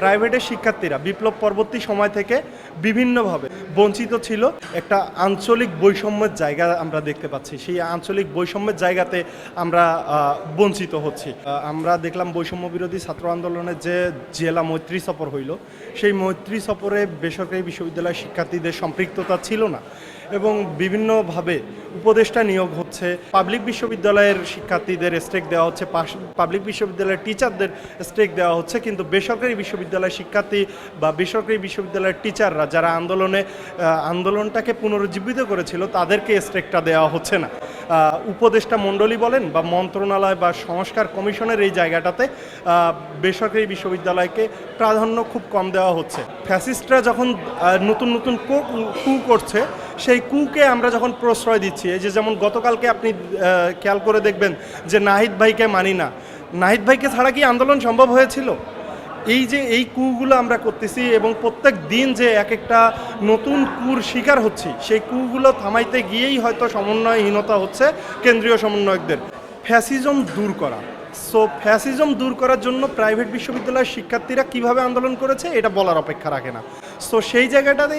প্রাইভেটের শিক্ষার্থীরা বিপ্লব পরবর্তী সময় থেকে বিভিন্নভাবে বঞ্চিত ছিল। একটা আঞ্চলিক বৈষম্যের জায়গা আমরা দেখতে পাচ্ছি। সেই আঞ্চলিক বৈষম্যের জায়গাতে আমরা বঞ্চিত হচ্ছি। আমরা দেখলাম বৈষম্য বিরোধী ছাত্র আন্দোলনের যে জেলা মৈত্রী সফর হইল, সেই মৈত্রী সফরে বেসরকারি বিশ্ববিদ্যালয়ের শিক্ষার্থীদের সম্পৃক্ততা ছিল না এবং বিভিন্নভাবে উপদেষ্টা নিয়োগ হচ্ছে। পাবলিক বিশ্ববিদ্যালয়ের শিক্ষার্থীদের স্টেক দেওয়া হচ্ছে পাবলিক বিশ্ববিদ্যালয়ের টিচারদের স্টেক দেওয়া হচ্ছে, কিন্তু বেসরকারি বিশ্ববিদ্যালয়ের শিক্ষার্থী বা বেসরকারি বিশ্ববিদ্যালয়ের টিচাররা যারা আন্দোলনে আন্দোলনটাকে পুনরুজ্জীবিত করেছিল, তাদেরকে স্টেকটা দেওয়া হচ্ছে না। উপদেষ্টা মণ্ডলী বলেন বা মন্ত্রণালয় বা সংস্কার কমিশনের এই জায়গাটাতে বেসরকারি বিশ্ববিদ্যালয়কে প্রাধান্য খুব কম দেওয়া হচ্ছে। ফ্যাসিস্টরা যখন নতুন নতুন কু করছে, সেই কুকে আমরা যখন প্রশ্রয় দিচ্ছি, এই যে যেমন গতকালকে আপনি খেয়াল করে দেখবেন যে নাহিদ ভাইকে মানি না। নাহিদ ভাইকে ছাড়া কি আন্দোলন সম্ভব হয়েছিল? এই যে এই কুগুলো আমরা করতেছি এবং প্রত্যেক দিন যে এক একটা নতুন কুর শিকার হচ্ছে, সেই কুগুলো থামাইতে গিয়েই হয়তো সমন্বয়হীনতা হচ্ছে কেন্দ্রীয় সমন্বয়কদের। ফ্যাসিজম দূর করা। সো ফ্যাসিজম দূর করার জন্য প্রাইভেট বিশ্ববিদ্যালয়ের শিক্ষার্থীরা কীভাবে আন্দোলন করেছে, এটা বলার অপেক্ষা রাখে না। সো সেই জায়গাটাতে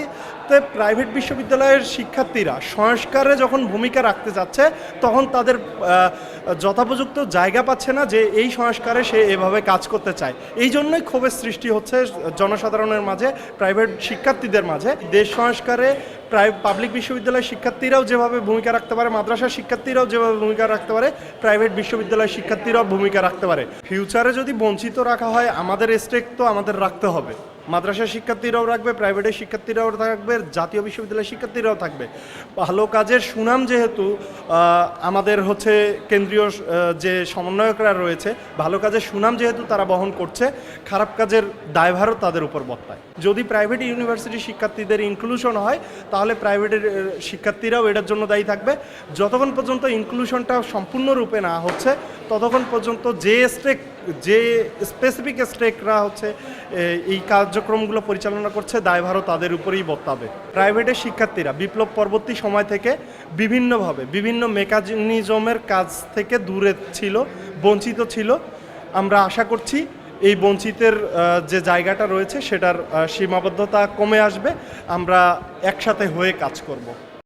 প্রাইভেট বিশ্ববিদ্যালয়ের শিক্ষার্থীরা সংস্কারে যখন ভূমিকা রাখতে যাচ্ছে, তখন তাদের যথোপযুক্ত জায়গা পাচ্ছে না যে এই সংস্কারে সে এভাবে কাজ করতে চায়। এই জন্যই ক্ষোভের সৃষ্টি হচ্ছে জনসাধারণের মাঝে প্রাইভেট শিক্ষার্থীদের মাঝে। দেশ সংস্কারে প্রায় পাবলিক বিশ্ববিদ্যালয়ের শিক্ষার্থীরাও যেভাবে ভূমিকা রাখতে পারে, মাদ্রাসার শিক্ষার্থীরাও যেভাবে ভূমিকা রাখতে পারে প্রাইভেট বিশ্ববিদ্যালয়ের শিক্ষার্থীরাও ভূমিকা রাখতে পারে। ফিউচারে যদি বঞ্চিত রাখা হয়, আমাদের স্টেক তো আমাদের রাখতে হবে। মাদ্রাসার শিক্ষার্থীরাও রাখবে প্রাইভেটের শিক্ষার্থীরাও থাকবে, জাতীয় বিশ্ববিদ্যালয়ের শিক্ষার্থীরাও থাকবে। ভালো কাজের সুনাম যেহেতু আমাদের হচ্ছে কেন্দ্রীয় যে সমন্বয়করা রয়েছে, ভালো কাজের সুনাম যেহেতু তারা বহন করছে, খারাপ কাজের দায়ভারও তাদের উপর বর্তায়। যদি প্রাইভেট ইউনিভার্সিটির শিক্ষার্থীদের ইনক্লুশন হয়, তাহলে প্রাইভেটের শিক্ষার্থীরাও এটার জন্য দায়ী থাকবে। যতক্ষণ পর্যন্ত ইনক্লুশনটা সম্পূর্ণরূপে না হচ্ছে, ততক্ষণ পর্যন্ত যে স্টেক যে স্পেসিফিক স্টেকরা হচ্ছে এই এই কার্যক্রমগুলো পরিচালনা করছে, দায়ভারও তাদের উপরেই বর্তাবে। প্রাইভেটের শিক্ষার্থীরা বিপ্লব পরবর্তী সময় থেকে বিভিন্নভাবে, বিভিন্ন মেকানিজমের কাজ থেকে দূরে ছিল, বঞ্চিত ছিল। আমরা আশা করছি এই বঞ্চিতের যে জায়গাটা রয়েছে, সেটার সীমাবদ্ধতা কমে আসবে। আমরা একসাথে হয়ে কাজ করব।